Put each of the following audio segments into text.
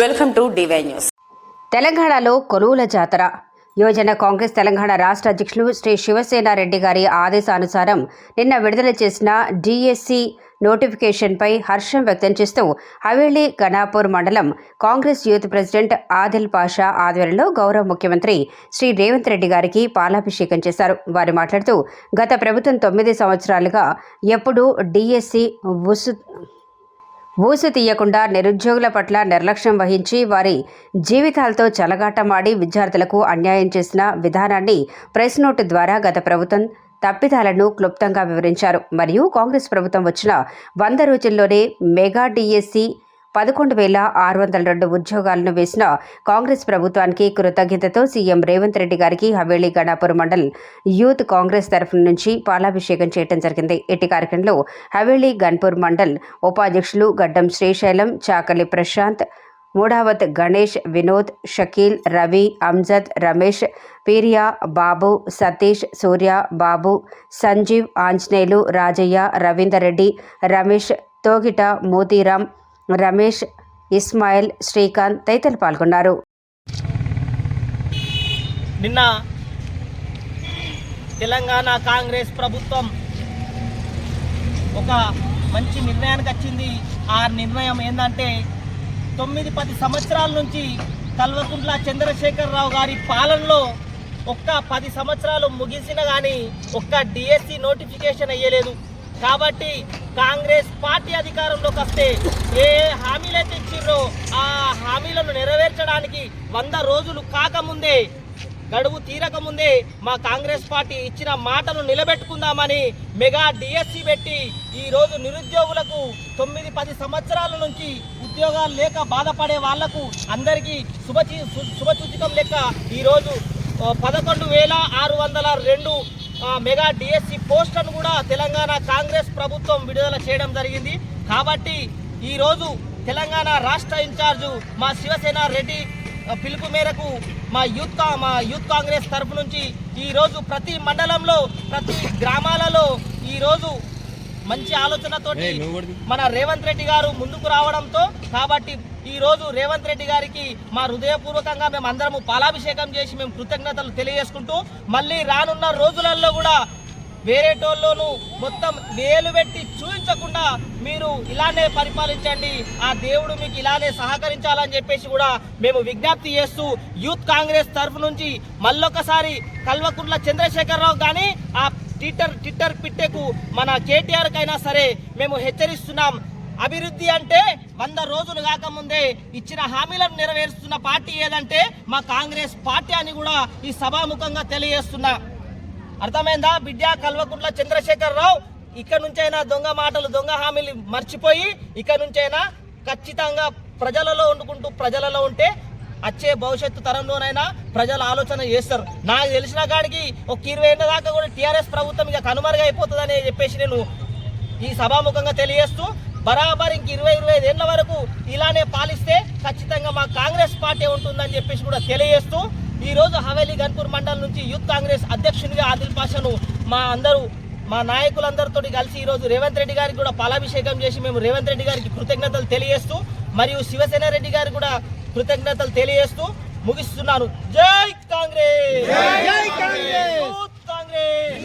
Welcome to DY news తెలంగాణలో కొలువుల జాతర. యువజన కాంగ్రెస్ తెలంగాణ రాష్ట్ర అధ్యక్షులు శ్రీ శివసేన రెడ్డి గారి ఆదేశానుసారం నిన్న విడుదల చేసిన డిఎస్సి నోటిఫికేషన్పై హర్షం వ్యక్తం చేస్తూ హవేలీ ఘనాపూర్ మండలం కాంగ్రెస్ యూత్ ప్రెసిడెంట్ ఆదిల్ పాషా ఆధ్వర్యంలో గౌరవ ముఖ్యమంత్రి శ్రీ రేవంత్ రెడ్డి గారికి పాలాభిషేకం చేశారు. వారు మాట్లాడుతూ గత ప్రభుత్వం తొమ్మిది సంవత్సరాలుగా ఎప్పుడూ డిఎస్సి ఉసు ఊసు తీయకుండా నిరుద్యోగుల పట్ల నిర్లక్ష్యం వహించి వారి జీవితాలతో చలగాటమాడి విద్యార్థులకు అన్యాయం చేసిన విధానాన్ని ప్రెస్ నోటు ద్వారా గత ప్రభుత్వం తప్పిదాలను క్లుప్తంగా వివరించారు. మరియు కాంగ్రెస్ ప్రభుత్వం వచ్చిన వంద రోజుల్లోనే మెగా డిఎస్సి పదకొండు వేల ఆరు వందల రెండు ఉద్యోగాలను వేసిన కాంగ్రెస్ ప్రభుత్వానికి కృతజ్ఞతతో సీఎం రేవంత్ రెడ్డి గారికి హవేలీ గణాపూర్ మండల్ యూత్ కాంగ్రెస్ తరఫు నుంచి పాలాభిషేకం చేయడం జరిగింది. ఎట్టి కార్యక్రమంలో హవేలీ గన్పూర్ మండల్ ఉపాధ్యక్షులు గడ్డం శ్రీశైలం చాకలి ప్రశాంత్ మూడావత్ గణేష్ వినోద్ షకీల్ రవి అంజద్ రమేష్ పీరియా బాబు సతీష్ సూర్య బాబు సంజీవ్ ఆంజనేయులు రాజయ్య రవీందర్ రెడ్డి రమేష్ తోగిట మోతీరామ్ రమేష్ ఇస్మాయిల్ శ్రీకాంత్ తదితరులు పాల్గొన్నారు. నిన్న తెలంగాణ కాంగ్రెస్ ప్రభుత్వం ఒక మంచి నిర్ణయానికి వచ్చింది. ఆ నిర్ణయం ఏంటంటే తొమ్మిది పది సంవత్సరాల నుంచి కల్వకుంట్ల చంద్రశేఖరరావు గారి పాలనలో ఒక్క పది సంవత్సరాలు ముగిసిన కానీ ఒక్క డిఎస్సి నోటిఫికేషన్ అయ్యలేదు. కాబట్టి కాంగ్రెస్ పార్టీ అధికారంలోకి వస్తే ఏ హామీలైతే ఇచ్చిర్రో ఆ హామీలను నెరవేర్చడానికి వంద రోజులు కాకముందే గడువు తీరకముందే మా కాంగ్రెస్ పార్టీ ఇచ్చిన మాటను నిలబెట్టుకుందామని మెగా డిఎస్సి పెట్టి ఈరోజు నిరుద్యోగులకు తొమ్మిది పది సంవత్సరాల నుంచి ఉద్యోగాలు లేక బాధపడే వాళ్ళకు అందరికీ శుభచి శుభసూచకం లెక్క ఈరోజు పదకొండు వేల ఆరు వందల రెండు మెగా డిఎస్సి పోస్టులను కూడా తెలంగాణ కాంగ్రెస్ ప్రభుత్వం విడుదల చేయడం జరిగింది. కాబట్టి ఈరోజు తెలంగాణ రాష్ట్ర ఇన్ఛార్జు మా శివసేన రెడ్డి పిలుపు మేరకు మా యూత్ కా- మా యూత్ కాంగ్రెస్ తరఫు నుంచి ఈరోజు ప్రతి మండలంలో ప్రతి గ్రామాలలో ఈరోజు మంచి ఆలోచనతోటి మన రేవంత్ రెడ్డి గారు ముందుకు రావడంతో కాబట్టి ఈ రోజు రేవంత్ రెడ్డి గారికి మా హృదయపూర్వకంగా మేము అందరము పాలాభిషేకం చేసి మేము కృతజ్ఞతలు తెలియజేసుకుంటూ మళ్ళీ రానున్న రోజులలో కూడా వేరేటోళ్ళను మొత్తం వేలు పెట్టి చూపించకుండా మీరు ఇలానే పరిపాలించండి. ఆ దేవుడు మీకు ఇలానే సహకరించాలని చెప్పేసి కూడా మేము విజ్ఞప్తి చేస్తూ యూత్ కాంగ్రెస్ తరఫు నుంచి మళ్ళొకసారి కల్వకుంట్ల చంద్రశేఖరరావు కానీ ఆ ట్విట్టర్ ట్విట్టర్ పిట్టెకు మన కేటీఆర్కైనా సరే మేము హెచ్చరిస్తున్నాం. అభివృద్ధి అంటే వంద రోజులు కాకముందే ఇచ్చిన హామీలను నెరవేరుస్తున్న పార్టీ ఏదంటే మా కాంగ్రెస్ పార్టీ అని కూడా ఈ సభాముఖంగా తెలియజేస్తున్నా. అర్థమైందా? బిడ్డ కల్వకుంట్ల చంద్రశేఖరరావు ఇక్కడ నుంచైనా దొంగ మాటలు దొంగ హామీలు మర్చిపోయి ఇక్కడ నుంచైనా ఖచ్చితంగా ప్రజలలో వండుకుంటూ ప్రజలలో ఉంటే వచ్చే భవిష్యత్తు తరంలోనైనా ప్రజలు ఆలోచన చేస్తారు. నాకు తెలిసిన కాడికి ఒక ఇరవై ఏళ్ళ దాకా కూడా టీఆర్ఎస్ ప్రభుత్వం ఇక కనుమరుగా అయిపోతుందని చెప్పేసి నేను ఈ సభాముఖంగా తెలియజేస్తూ బరాబర్ ఇంక ఇరవై ఇరవై ఐదేళ్ళ వరకు ఇలానే పాలిస్తే ఖచ్చితంగా మా కాంగ్రెస్ పార్టీ ఉంటుందని చెప్పేసి కూడా తెలియజేస్తూ ఈరోజు హవేలీ గన్పూర్ మండలం నుంచి యూత్ కాంగ్రెస్ అధ్యక్షునిగా ఆదిల్ పాషను మా అందరూ మా నాయకులందరితో కలిసి ఈ రోజు రేవంత్ రెడ్డి గారికి కూడా పాలాభిషేకం చేసి మేము రేవంత్ రెడ్డి గారికి కృతజ్ఞతలు తెలియజేస్తూ మరియు శివసేన రెడ్డి గారికి కూడా కృతజ్ఞతలు తెలియజేస్తూ ముగిస్తున్నాను. జై కాంగ్రెస్! జై కాంగ్రెస్! యూత్ కాంగ్రెస్!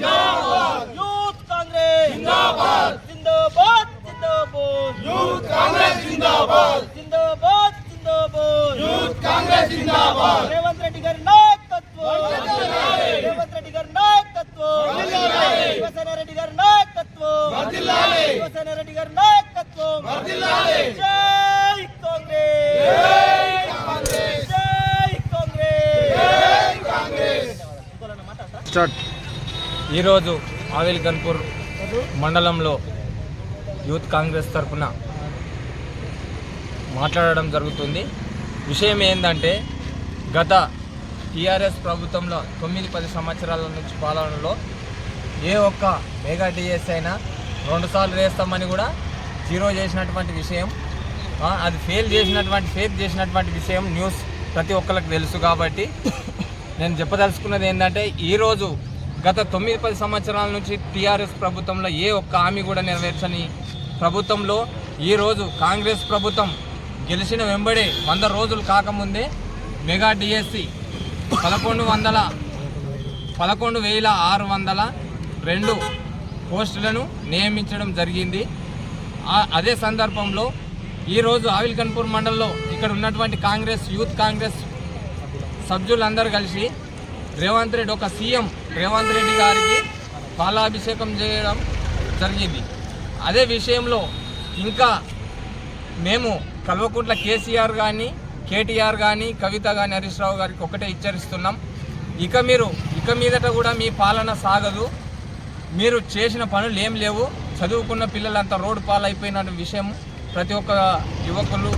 యూత్ కాంగ్రెస్! జిందాబాద్! జిందాబాద్! యూత్ కాంగ్రెస్ జిందాబాద్! జిందాబాద్! జిందాబాద్! యూత్ కాంగ్రెస్ జిందాబాద్! రేవంత్ రెడ్డి గారి నాయకత్వం! రేవంత్ రెడ్డి గారి నాయకత్వం! శివసేన రెడ్డి గారి నాయకత్వం! శివసేన రెడ్డి గారి నాయకత్వం! జై కాంగ్రెస్ జై కాంగ్రెస్ స్టార్ట్ ఈరోజు ఆవిల్ గన్పూర్ మండలంలో యూత్ కాంగ్రెస్ తరఫున మాట్లాడడం జరుగుతుంది. విషయం ఏంటంటే గత టీఆర్ఎస్ ప్రభుత్వంలో తొమ్మిది పది సంవత్సరాల నుంచి పాలనలో ఏ ఒక్క మెగా డిఎస్ అయినా రెండుసార్లు వేస్తామని కూడా జీరో చేసినటువంటి విషయం అది ఫెయిల్ చేసినటువంటి ఫేక్ చేసినటువంటి విషయం న్యూస్ ప్రతి ఒక్కరికి తెలుసు కాబట్టి నేను చెప్పదలుచుకున్నది ఏంటంటే ఈరోజు గత తొమ్మిది పది సంవత్సరాల నుంచి టీఆర్ఎస్ ప్రభుత్వంలో ఏ ఒక్క హామీ కూడా నెరవేర్చని ప్రభుత్వంలో ఈరోజు కాంగ్రెస్ ప్రభుత్వం గెలిచిన వెంబడి వంద రోజులు కాకముందే మెగా డిఎస్సి పదకొండు వందల పదకొండు వేల ఆరు వందల రెండు పోస్టులను నియమించడం జరిగింది. అదే సందర్భంలో ఈరోజు ఆవిల్కన్పూర్ మండలంలో ఇక్కడ ఉన్నటువంటి కాంగ్రెస్ యూత్ కాంగ్రెస్ సభ్యులందరూ కలిసి రేవంత్ రెడ్డి ఒక సీఎం రేవంత్ రెడ్డి గారికి పాలాభిషేకం చేయడం జరిగింది. అదే విషయంలో ఇంకా మేము కల్వకుంట్ల కేసీఆర్ కానీ కేటీఆర్ కానీ కవిత కానీ హరీష్ రావు గారికి ఒకటే హెచ్చరిస్తున్నాం. ఇక మీరు ఇక మీదట కూడా మీ పాలన సాగదు. మీరు చేసిన పనులు ఏం లేవు. చదువుకున్న పిల్లలంతా రోడ్డు పాలైపోయిన విషయం ప్రతి ఒక్క యువకులు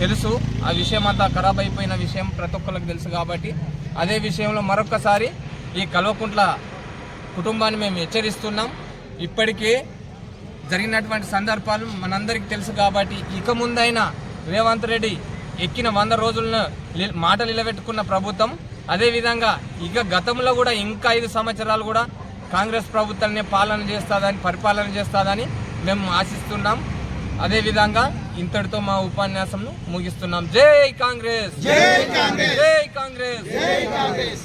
తెలుసు. ఆ విషయం అంతా ఖరాబ్ అయిపోయిన విషయం ప్రతి ఒక్కరికి తెలుసు కాబట్టి అదే విషయంలో మరొకసారి ఈ కల్వకుంట్ల కుటుంబాన్ని మేము హెచ్చరిస్తున్నాం. ఇప్పటికే జరిగినటువంటి సందర్భాలు మనందరికీ తెలుసు కాబట్టి ఇక ముందైనా రేవంత్ రెడ్డి ఎక్కిన వంద రోజులను మాటలు నిలబెట్టుకున్న ప్రభుత్వం అదేవిధంగా ఇక గతంలో కూడా ఇంకా ఐదు సంవత్సరాలు కూడా కాంగ్రెస్ ప్రభుత్వాన్ని పాలన చేస్తుందని పరిపాలన చేస్తుందని మేము ఆశిస్తున్నాం. అదేవిధంగా ఇంతటితో మా ఉపన్యాసం ముగిస్తున్నాం జై కాంగ్రెస్ జై కాంగ్రెస్ జై కాంగ్రెస్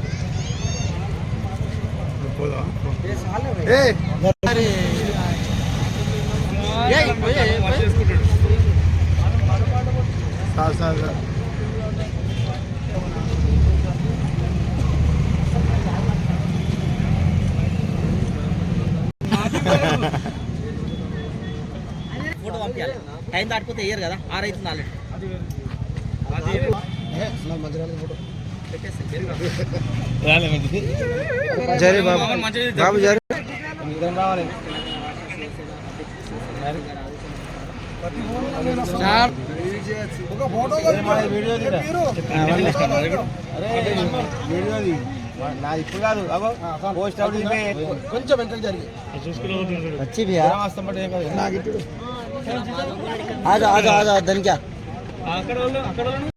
ఫోటో పంపించాలి టైం దాటిపోతే వేయరు కదా ఆరైతుంది ఆల్రెడీ మధ్యలో ఫోటో. జరి బాబు. బాబు జరి. కొంచెం జరిగి. వచ్చి దానికి. అక్కడ వాళ్ళు అక్కడ వాళ్ళు.